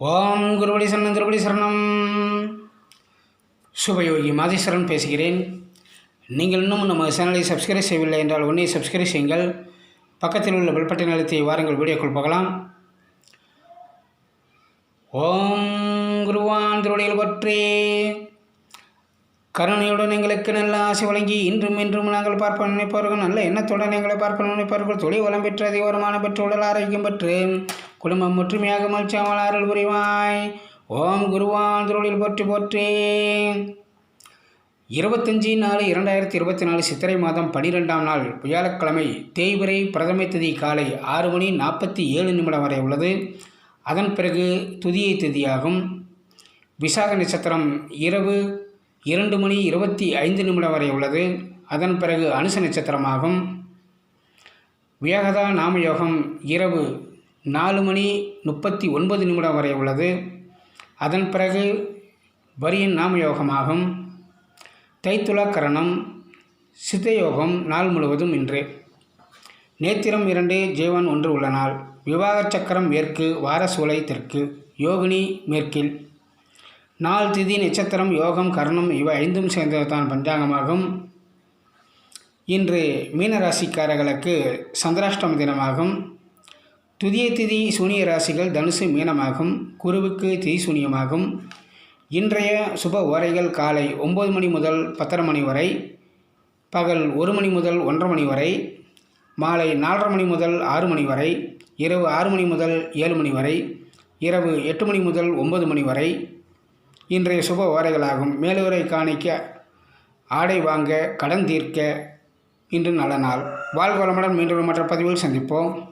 ஓம் குருபடி சரணம் திருவடி சரணம். சுபயோகி மாதேஸ்வரன் பேசுகிறேன். நீங்கள் இன்னும் நம்ம சேனலை சப்ஸ்கிரைப் செய்யவில்லை என்றால் உடனே சப்ஸ்கிரைப் செய்யுங்கள். பக்கத்தில் உள்ள வெள்பட்டை நிலத்தை வாருங்கள் வீடியோக்குள் போகலாம் ஓம் குருவான் திருவடிகள் பற்றி. கருணையுடன் எங்களுக்கு நல்ல ஆசை வழங்கி இன்றும் இன்றும் நாங்கள் பார்ப்ப நினைப்பவர்கள் நல்ல எண்ணத்துடன் எங்களை பார்ப்ப நினைப்பவர்கள் தொழில் வளம் பெற்று அதிக வருமானம் பெற்று உடல் ஆரோக்கியம் பெற்று குடும்பம் ஒற்றுமையாக மகிழ்ச்சியாமல் அருள் புரிவாய். ஓம் குருவான் திருவழில் போற்றி போற்றி. இருபத்தஞ்சி நாலு இரண்டாயிரத்தி இருபத்தி நாலு சித்திரை மாதம் பனிரெண்டாம் நாள் வியாழக்கிழமை தேய்பிரை பிரதமை திதி காலை ஆறு மணி நாற்பத்தி ஏழு நிமிடம் வரை உள்ளது. அதன் பிறகு துதியை திதியாகும். விசாக நட்சத்திரம் இரவு இரண்டு மணி இருபத்தி ஐந்து நிமிடம் வரை உள்ளது. அதன் பிறகு அனுச நட்சத்திரமாகும். வியகதா நாமயோகம் இரவு நாலு மணி முப்பத்தி ஒன்பது நிமிடம் வரை உள்ளது. அதன் பிறகு வரியின் நாமயோகமாகும். தைத்துலா கரணம் சித்தயோகம் நாள் முழுவதும் இன்று. நேத்திரம் இரண்டு ஜீவன் ஒன்று உள்ள நாள் விவாக சக்கரம் மேற்கு வாரசூலை தெற்கு யோகினி மேற்கில். நாள் திதி நட்சத்திரம் யோகம் கர்ணம் இவை ஐந்தும் சேர்ந்ததுதான் பஞ்சாங்கமாகும். இன்று மீனராசிக்காரர்களுக்கு சந்திராஷ்டம தினமாகும். துதிய திதி சூனிய ராசிகள் தனுசு மீனமாகும். குருவுக்கு திதி சூனியமாகும். இன்றைய சுப ஓரைகள் காலை ஒம்பது மணி முதல் பத்தரை மணி வரை பகல் ஒரு மணி முதல் ஒன்றரை மணி வரை மாலை நாலரை மணி முதல் ஆறு மணி வரை இரவு ஆறு மணி முதல் ஏழு மணி வரை இரவு எட்டு மணி முதல் ஒன்பது மணி வரை இன்றைய சுப ஓரைகளாகும் மேலுரை காணிக்க ஆடை வாங்க கடன் தீர்க்க இன்று நல்ல நாள். வாழ்வளமுடன் மீண்டும் மற்ற பதிவில் சந்திப்போம்.